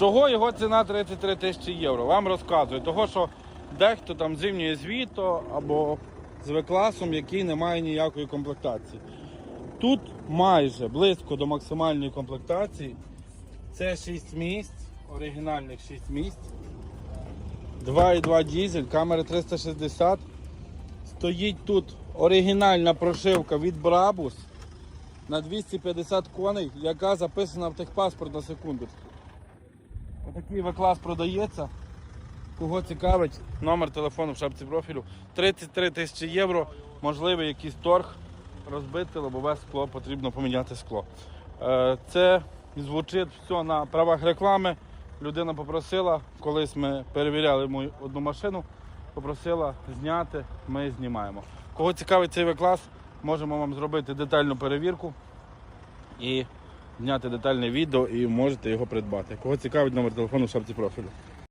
Чого його ціна 33 тисячі євро? Вам розказую. Того, що дехто там зимнює з Віто або з В-класом, який не має ніякої комплектації. Тут майже близько до максимальної комплектації. Це 6 місць, оригінальних 6 місць. 2,2 дізель, камера 360. Стоїть тут оригінальна прошивка від Brabus на 250 коней, яка записана в техпаспорт на секундочку. Отакий В-клас продається. Кого цікавить, номер телефону в шапці профілю 33 тисячі євро, можливий якийсь торг, розбити лобове скло, потрібно поміняти скло. Е, Це звучить все на правах реклами. Людина попросила, колись ми перевіряли мою одну машину, попросила зняти, ми знімаємо. Кого цікавить цей В-клас, можемо вам зробити детальну перевірку і зняти детальне відео і можете його придбати. Кого цікавить номер телефону в шапці профілю.